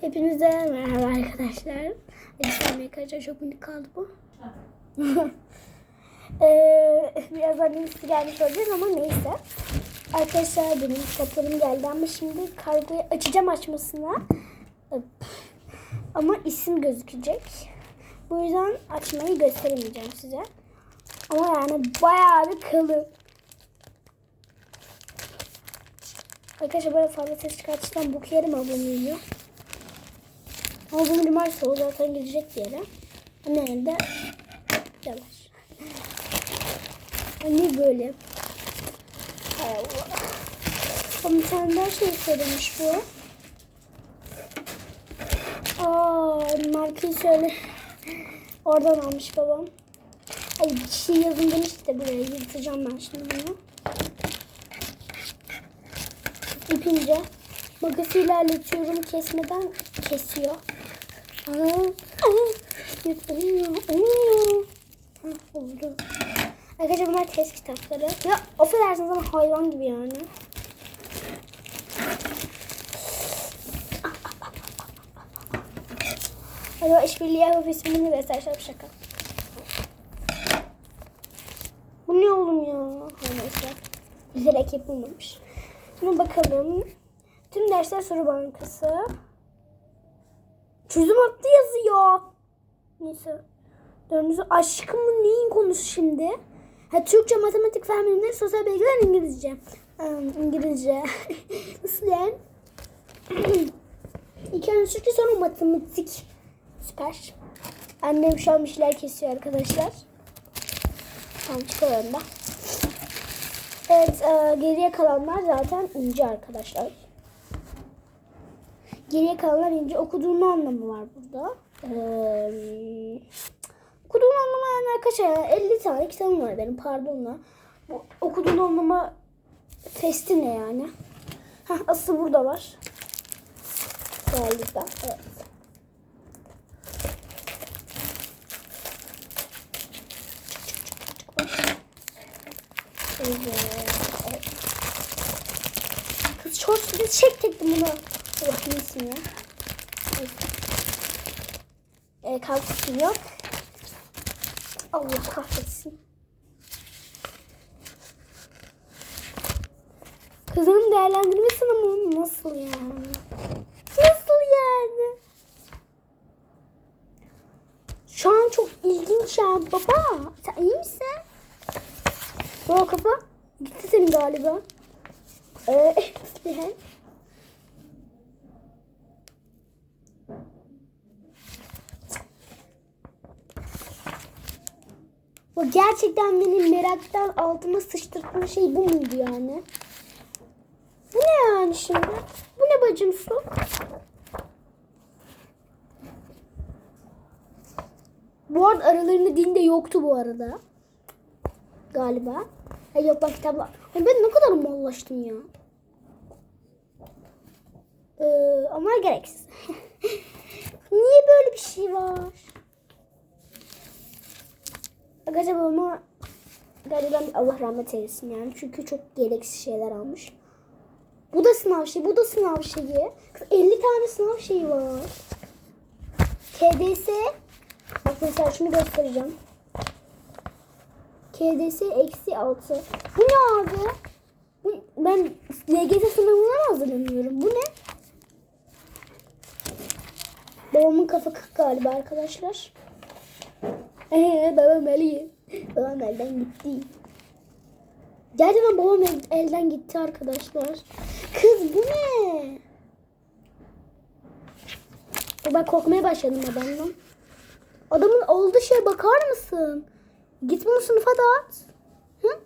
Hepinize merhaba arkadaşlar. Elbisem arkadaşlar çok minik kaldı bu. ee, birazdan birisi gelmiş olacak ama neyse. Arkadaşlar benim kitaplarım geldi ama şimdi kargoyu açacağım açmasına. Ama isim gözükecek. Bu yüzden açmayı gösteremeyeceğim size. Ama yani bayağı bir kalın. Arkadaşlar böyle fazla ses çıkartırsam bu yerim ablam uyuyor. Ama bunu cumartesi o zaten gidecek bir yere. Anne evde yavaş. Anne böyle. Hay Allah. Ama bir şey söylemiş bu. Aa, markayı söyle. Oradan almış babam. Ay bir şey yazın demişti de buraya yırtacağım ben şimdi bunu. İpince makası ilerletiyorum kesmeden kesiyor. Aa. Hah, oldu. Arkadaşlar bunlar test kitapları. Ya affedersiniz ama hayvan gibi yani. Hadi işbirliği yapıp ismini göster şaka. Bu ne oğlum ya? Neyse. Bilerek yapılmamış. Şimdi bakalım. Tüm dersler soru bankası. Çözüm hattı yazıyor. Neyse. Dördüncüsü aşkımın neyin konusu şimdi? Ha, Türkçe, matematik, fen bilimleri, sosyal bilgiler, İngilizce. Ee, İngilizce. Nasıl yani? İlk önce Türkçe sonra matematik. Süper. Annem şu an bir şeyler kesiyor arkadaşlar. Tamam çıkarıyorum ben. Evet e, geriye kalanlar zaten ince arkadaşlar. Geriye kalanlar ince. Okuduğun anlamı var burada. Ee, okuduğun anlamı yani arkadaşlar 50 tane kitabım var benim pardonla. Bu okuduğun anlamı testi ne yani? Heh, asıl burada var. Galiba. Evet. Evet. evet. Kız çok bir çek tektim bunu. Allah ne ismi ya? Neyse. Ee, kalkışım yok. Allah kahretsin. Kızının değerlendirme sınavı nasıl yani? Nasıl yani? Şu an çok ilginç ya baba. Sen iyi misin? O kapı gitti senin galiba. Ee, Bu gerçekten benim meraktan altıma sıçtırtma şey bu muydu yani? Bu ne yani şimdi? Bu ne bacım su? Bu arada aralarında din de yoktu bu arada. Galiba. Ha, yok bak kitaplar. Ben ne kadar mallaştım ya. Ee, ama gereksiz. Niye böyle bir şey var? Acaba ama galiba Allah rahmet eylesin yani. Çünkü çok gereksiz şeyler almış. Bu da sınav şeyi, bu da sınav şeyi. Kız 50 tane sınav şeyi var. KDS. Bak mesela şunu göstereceğim. KDS eksi 6. Bu ne abi? Bu, ben LGS sınavına hazırlanıyorum? Bu ne? Babamın kafa kık galiba arkadaşlar. Eee babam eli. Babam elden gitti. Gerçekten babam el- elden gitti arkadaşlar. Kız bu ne? Ben korkmaya başladım adamdan. Adamın olduğu şeye bakar mısın? Git bunu sınıfa dağıt. Hı?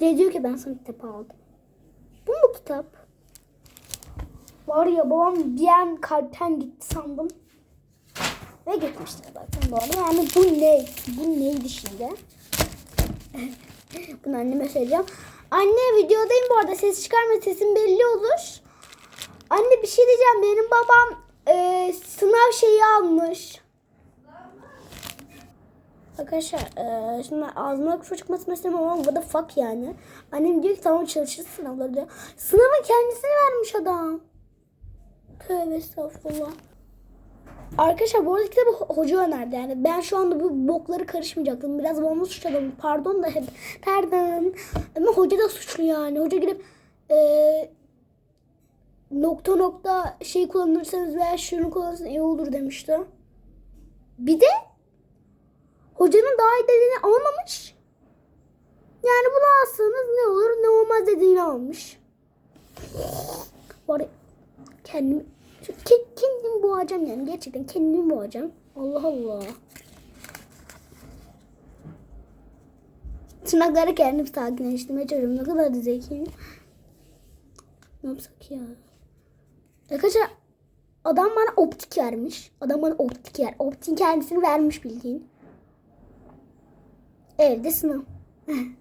Ne diyor ki ben sana kitap aldım. Bu mu kitap? Var ya babam an kalpten gitti sandım. Ve gitmişti zaten doğru. Yani bu ne? Bu neydi şimdi? Bunu anneme söyleyeceğim. Anne videodayım bu arada ses çıkarma sesim belli olur. Anne bir şey diyeceğim. Benim babam e, sınav şeyi almış. Arkadaşlar eee şimdi ağzıma küfür çıkmasını istemem ama what the fuck yani. Annem diyor ki tamam çalışırsın sınavları diyor. Sınavın kendisini vermiş adam. Tövbe estağfurullah. Arkadaşlar bu arada kitabı ho- hoca önerdi. Yani ben şu anda bu bokları karışmayacaktım. Biraz babamı suçladım. Pardon da hep. Pardon. Ama hoca da suçlu yani. Hoca gidip eee, nokta nokta şey kullanırsanız veya şunu kullanırsanız iyi olur demişti. Bir de hocanın daha iyi dediğini almamış. Yani bunu alsanız ne olur ne olmaz dediğini almış. Var kendimi ke- kendimi boğacağım yani gerçekten kendimi boğacağım. Allah Allah. Tırnakları kendim sakinleştirmeye çalışıyorum. Ne kadar da. Ne yapsak ya? Arkadaşlar adam bana optik vermiş. Adam bana optik yer. Optiğin kendisini vermiş bildiğin. Evde sınav.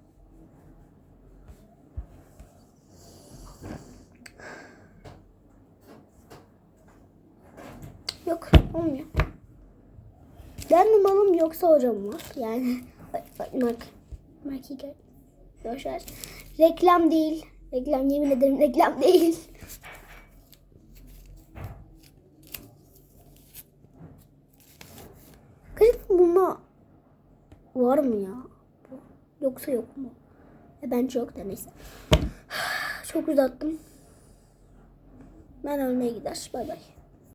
Yok olmuyor. Ben malım yoksa hocam mı? Yani bak bak mark. Marki. Boşver. Reklam değil. Reklam yemin ederim reklam değil. Kızım bunda var mı ya? Yoksa yok mu? E bence yok da neyse. Çok uzattım. Ben ölmeye gider. Bay bay.